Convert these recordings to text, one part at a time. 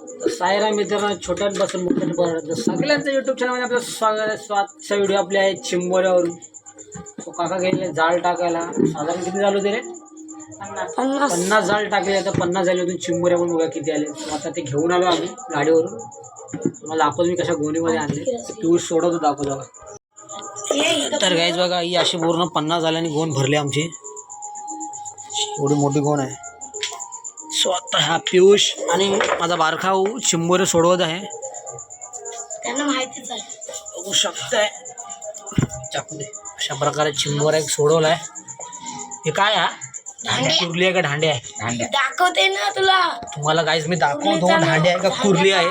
सायरा मित्रांनो छोट्यात बसून मोठ्यात बरं सगळ्यांचं युट्यूब चॅनलमध्ये आपलं स्वागत आहे. स्वादचा व्हिडिओ आपले आहे चिंबोऱ्यावरून. तो काका गेले जाळ टाकायला. साधारण किती झालं होते रे? पन्नास. पन्नास. जाळ टाकले आता पन्नास झाले होते. चिंबोऱ्या पण बघा किती आले? आता ते घेऊन आलो आम्ही गाडीवरून. तुम्हाला दाखवतो मी कशा गोणीमध्ये आणले. तू सोडवतो दाखवतो बघा तर गाईज बघा ही अशी पूर्ण पन्नास झाल्याने गोण भरले आमची. एवढी मोठी गोण आहे. सो आता हा पियुष आणि माझा बारखाऊ चिंबोरे सोडवत आहे. त्यांना माहितीच आहे. बघू शकताय. चाकू दे अशा प्रकारे चिंबोरा एक सोडवला आहे हे? काय हा कुर्ली आहे का भांडे आहे? दाखवते ना तुला. तुम्हाला गाईज मी दाखवतो. भांडे आहे का कुर्ली आहे?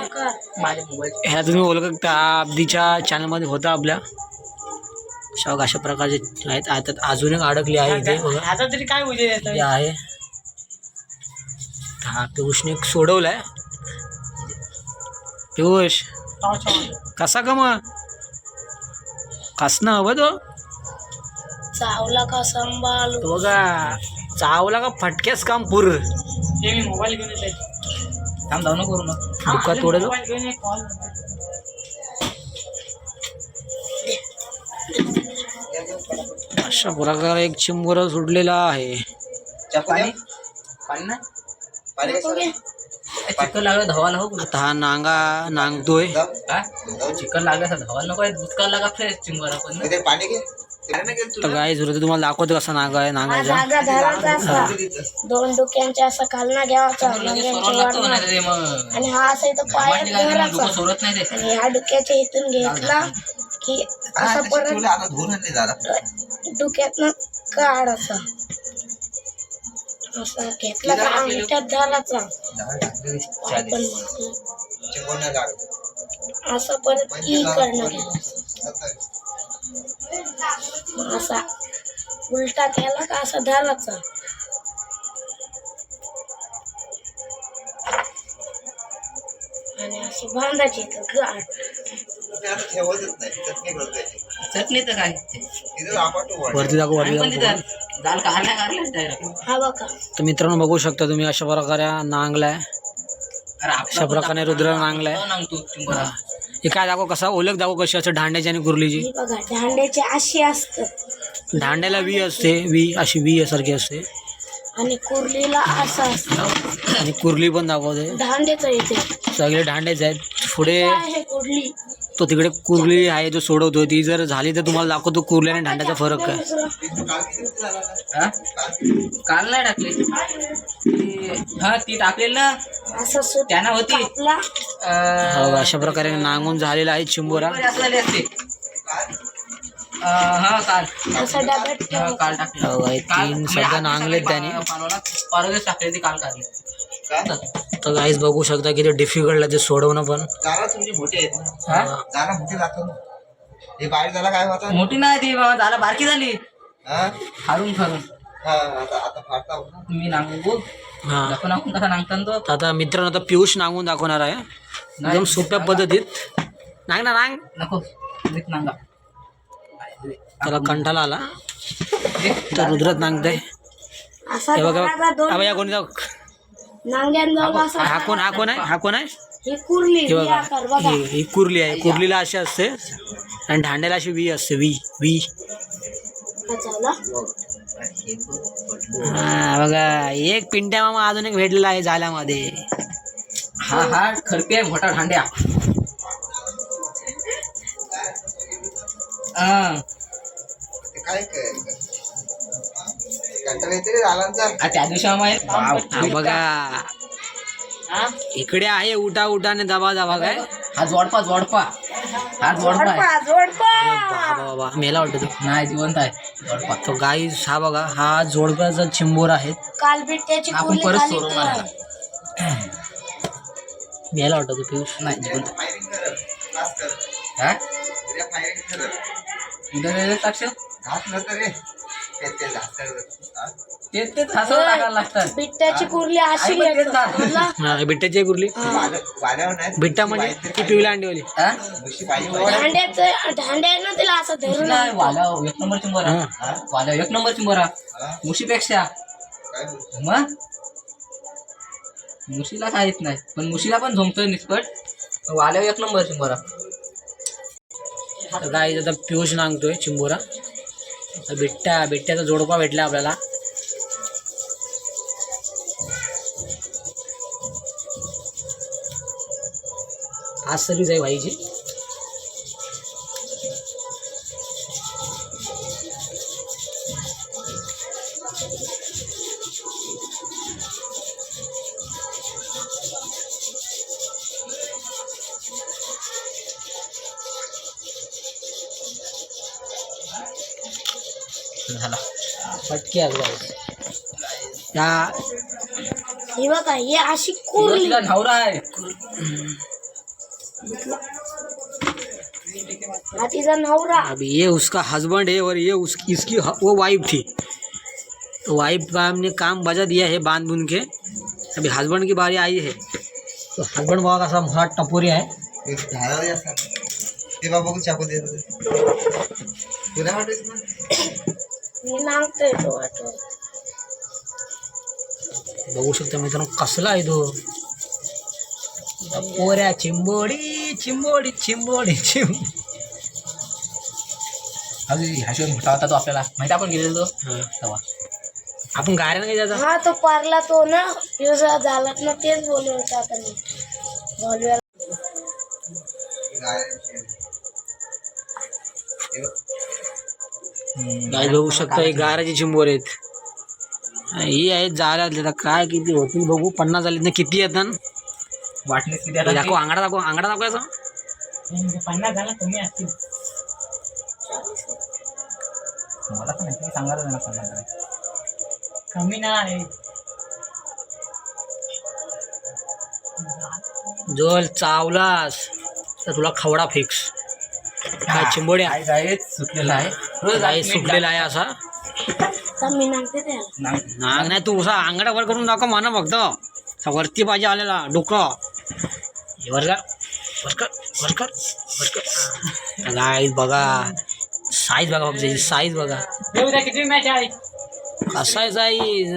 माझ्या मोबाईल ह्या तुम्ही ओळखता अब्दीच्या चॅनलमध्ये होता आपल्या. अशा बघा, अशा प्रकारचे आहेत. आता अजून एक अडकली आहे इथे. बघा आता तरी काय उजेड येत हे आहे. हा पियुषने एक सोडवलाय. पियुष कसा का मग? कसं हवं तो? चावला का सांभाळ? तो बघा चावला का फटक्यास काम पूर. मोबाईल घेऊन येते काम जाऊ करू ना दुःखात थोडं अशा प्रकारे एक चिंबोर सुटलेला आहे. पाणी? पाणी ना? चिकन लागलं धावायला हो आता हा नांगा नांगतोय. चिकन लागलं धावायला नको. दूध काढ लागा फ्रेश चिंबर आपण ते पाणी घे. पाणी तर गाय तुम्हाला दाखवतो कसा नागा आहे असा. दोन डोक्यांच्या असा खालना घ्यावाचा आणि हा असा इथं सोडत नाही आणि ह्या डोक्याच्या इथून घेतला की असा परत डोक्यातनं काढायचा असा. घेतला का अंगठ्यात लागत असं परत ई करणार. असा उलटा केला का असा धरायचा आणि असं बांधायचे इथं गाठ चटणी तर काय? वरती दाखव वरती हा बघा. तर मित्रांनो बघू शकता तुम्ही अशा प्रकारे नांगलाय अशा प्रकारे रुद्र नांगलाय हे. काय दाखव कसा ओळख दाखव कशी असं दांड्याची आणि कुर्लीची. ही बघा दांड्याची अशी असतं. दांड्याला वी असते वी अशी वी सारखी असते. आणि कुर्लीला असं असतं. आणि कुर्ली पण दाखवते. दांडेच येते. सगळे दांडेच आहेत. पुढे काय आहे कुर्ली? तो तिकडे कुर्ली आहे जो सोडवतो ती जर झाली तर तुम्हाला दाखवतो कुर्ली आणि दांड्याचा फरक काय? हा? काल नाही टाकले. ती- हा ती टाकलेली ना? असं सुट त्यांना होती. अं, हो, अशा प्रकारे नांगून झालेला आहे चिंबोरा. असं झाली असते. अं, हा काल. असं डब्यात हा, ठेवायचं. काल टाकले. हो, हे तीन सध्या नांगलेत त्याने. परवाच टाकले ती काल काढली. तर काहीच बघू शकता किती डिफिकल्ट आहे ते सोडवणं पण. जागा तुमची मोठी आहेत ना? हा? जागा मोठी लागतो ना. हे बाहेर झाला काय होता? मोठी नाही ती बाबा झाला बारकी झाली. हा? हारून खारून हा आता आता फाडता होत. ना तुम्ही नांगू हा. नको नांगून कसा नांगताना तो. तर आता मित्रांनो आता पियुष नांगून दाखवणार आहे. एकदम सोप्या पद्धतीत. नांग ना नांग. नको. नांगा. त्याला कंठाला आला. तर रुद्रात हे बघा बघा कोणी जाऊ असा हा कोण हा कोण आहे? हा कोण आहे? ही कुर्ली हे ही बघा. आकार बघा. ही ही कुर्ली आहे. कुर्लीला अशी असते आणि दांड्याला अशी वी असते. V V. हा बघा. एक पिंट्या मामा अजून एक भेटलेला आहे जाल्यामध्ये. हा हा खरपी आहे मोठा भांड्या हा. ते काय त्या दिवशी आम्हाला हा बघा. इकडे आहे उठा उठाने दबा दबा काय? हा जोडपा जोडपा. हा जोडपा मेला वाटत. नाही जिवंत आहे. जोडपा. तो गाई हा बघा हा जोडप्याचा चिंबोर आहे. आपण परत सोडवणार. मेला वाटत तो पियुष. नाही जिवंत. हा? हा? तेच हसावं लागायला लागतात. बिट्ट्याची कुर्ली अशी आई पण तेच येते. झालं. समजला? हा बिट्ट्याची नाही बिट्टा म्हणजे ती पिवळी अंडी वाली. हा? ना तिला असं धरून नाही एक नंबर चिंबरा. हा. एक नंबर चिंबरा. हा? मुशीपेक्षा. काय? मग? मुशीला काहीच नाही. पण मुशीला पण झोमतोय निष्पट वाल्यावर एक नंबर चिंबोरा. तर गाईज आता पियुष नांगतोय चिंबोरा. तर बिट्ट्या बिट्ट्याचा जोडपा भेटला आपल्याला. आज सर्विस आहे भाईची झाला फटके आज गाईज त्या हे बघा हे अशी कुरली मुशीला नवरा आहे. हा तिचा नवरा. अभी ये उसका हस्बैंड है और ये उसकी इसकी वो वाइफ थी. तो वाइफ का हमने काम बजा दिया है बांध बुन के. अभी हस्बैंड की बारी आई है. तो हस्बैंड बाबा का सब हाथ टपोरी है. ते बाबा बघून चाकू वाटत ना मी नांगतोय तो वाटवर बघू शकता मित्रांनो कसला आहे तो. टपोऱ्या चिंबोडी चिंबोडी चिंबोडी चिंब अजून ह्या शिवाय मोठा होता तो आपल्याला. माहिती आपण गेलेलो तो? हा. तेव्हा. आपण गाड्या नाही जायचा? हा तो पारला तो ना. दिवसा झालात ना तेच बोलत होता आता मी. बोलूया गाय बघू शकता हे गाराची चिंबोर आहेत. ही आहेत जायला आता काय किती होतील बघू. पन्नास झाले ना किती येतात किती आता दाखव अंगडा दाखव अंगडा दाखवायचा पन्नास झाला कमी असतील. मला पण माहिती सांगायला नाही पन्नास झाले. कमी नाही जर चावलास. तर तुला खवडा फिक्स काय चिंबोड्या? काय काय सुटलेला आहे. रोज काय मीठ सुकलेला आहे असा तर मी नांगते त्याला नाही. नाग नाही तू असा अंगडा वर करून दाखव म्हणा फक्त। असा वरती पाहिजे आलेला डोकं। हे वर कर वर कर वर कर वर कर गाय बघा साईज बघा फक्त साईज बघा. किती मॅच आहे. कसा आहे साईज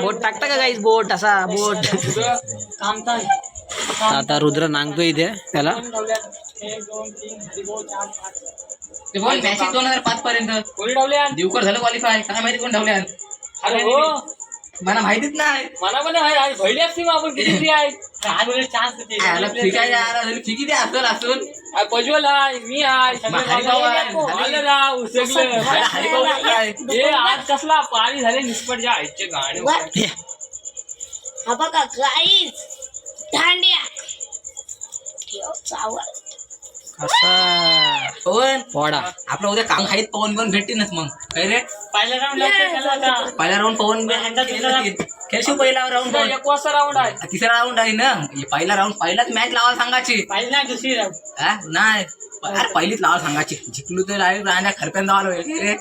बोट टाकता का गाईज बोट? असा बोट. आता रुद्र नांगतोय इथे त्याला. ते बोल मॅच दोन हजार पाच पर्यंत. कोणी डावले दिवकर झालं क्वालिफाय काय माहिती कोण डावले अरे हो. मला माहितीच नाही. मला पण आहे आज भरली असती मग आपण किती फ्री आहे आज चान्स आला ठीक आहे यार. अजून फी किती असेल प्रज्वल आहे. मी आहे. सगळे मग हरिभाऊ आहे. बाबा- आलं राव उसकलं. हरिभाऊ आहे. हे आज कसला पाणी झाले निष्पट ज्या आईचे गाणे. बर. हा बघा गाईच दांड्या. ठेव चावल. कसा पवन पोडा आपलं उद्या काम खाईत पवन पण भेटतीनच मग. काय रे? पहिला राऊंड पहिला राऊंड पवन खेळशील पहिला राऊंड वाजता राऊंड आहे. तिसरा राऊंड आहे ना. पहिला राऊंड पहिलाच मॅच लावायला सांगायची. पहिली नाही दुसरी राऊंड हा? नाही. अरे पहिलीच लावायला सांगायची. जिंकलो तर डायरेक्ट राहण्या खरप्यान जावं लागेल रे?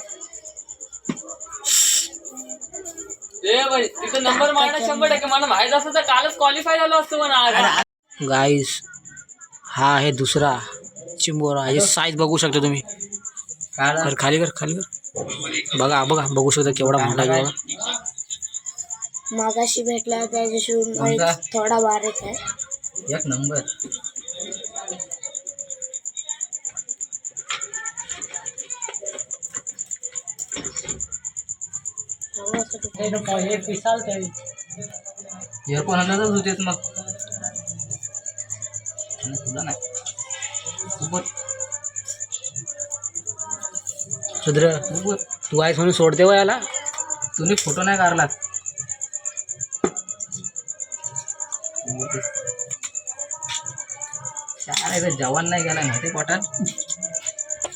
तिथं नंबर मारणार शंभर टक्के. मला माहीत असतं तर कालच क्वालिफाय झालो असतो म्हणा. गाईस हा आहे दुसरा. चिंबोरा हे साईज बघू शकता तुम्ही. कर खाली कर खाली कर. बघा बघा बघू शकता केवढा मोठा आहे बघा मागाशी भेटला त्याच्याशिवाय कोणता? थोडा बारीक आहे. एक नंबर. इयरफोन आणतच होतेच मग. आणि तुला नाही. तू बोल रुद्र तू बोल तू आहेस म्हणून सोडते वय याला? तुम्ही फोटो नाही काढला. काय जवान नाही गेला माहिती पोटात?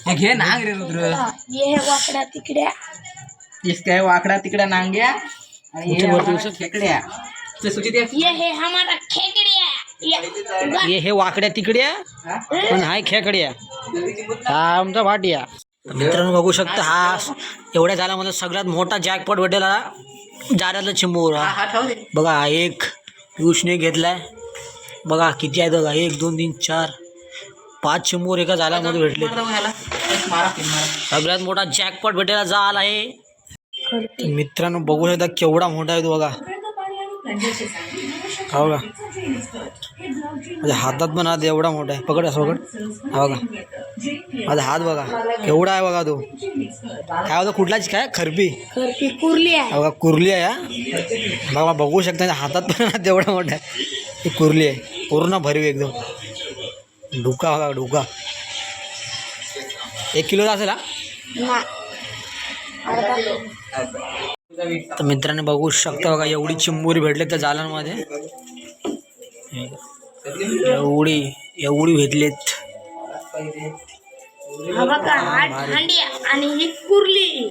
हे घे नांग रे रुद्र. ये हे वाकड्या तिकड्या इस काय वाकडा तिकडा नांग्या आणि हे उचल वरती आम्हाला खेकड्या. ते सुचित ये. ये हे हमारा खेकड्या. ये गा- ये हे वाकड्या तिकड्या हा? पण हाय खेकड्या हा आमचा भाटिया मित्रांनो बघू शकता हा एवढ्या झाल्यामध्ये सगळ्यात मोठा जॅकपॉट भेटेला जाऱ्यातला चिंबोरा. हा. हा बघा हा एक पियुषने घेतलाय. बघा किती आहेत बघा एक दोन तीन चार पाच चिंबोर एका जाल्यामध्ये भेटले. सगळ्यात मोठा जॅकपॉट भेटायला जाल आहे. मित्रांनो बघू शकता केवढा मोठा आहे तो बघा. हो का माझ्या हातात पण हात एवढा मोठा आहे. पकड असं पकड. हा बघा. माझा हात बघा. केवढा आहे बघा तो. काय होतं कुठलाच काय? खरबी खरपी कुरली आहे. बघा कुर्ली आहे हा. बघा बघू शकता हातात पण हात एवढा मोठा आहे. ही कुर्ली आहे. पूर्ण भरीव एकदम. ढुका बघा ढुका. एक किलोचा असेल हा? ना. तर मित्रांनो बघू शकता बघा एवढी चिंबोरी भेटले त्या जालांमध्ये एवढी एवढी भेटलेत. हा हा आणि ही कुरली.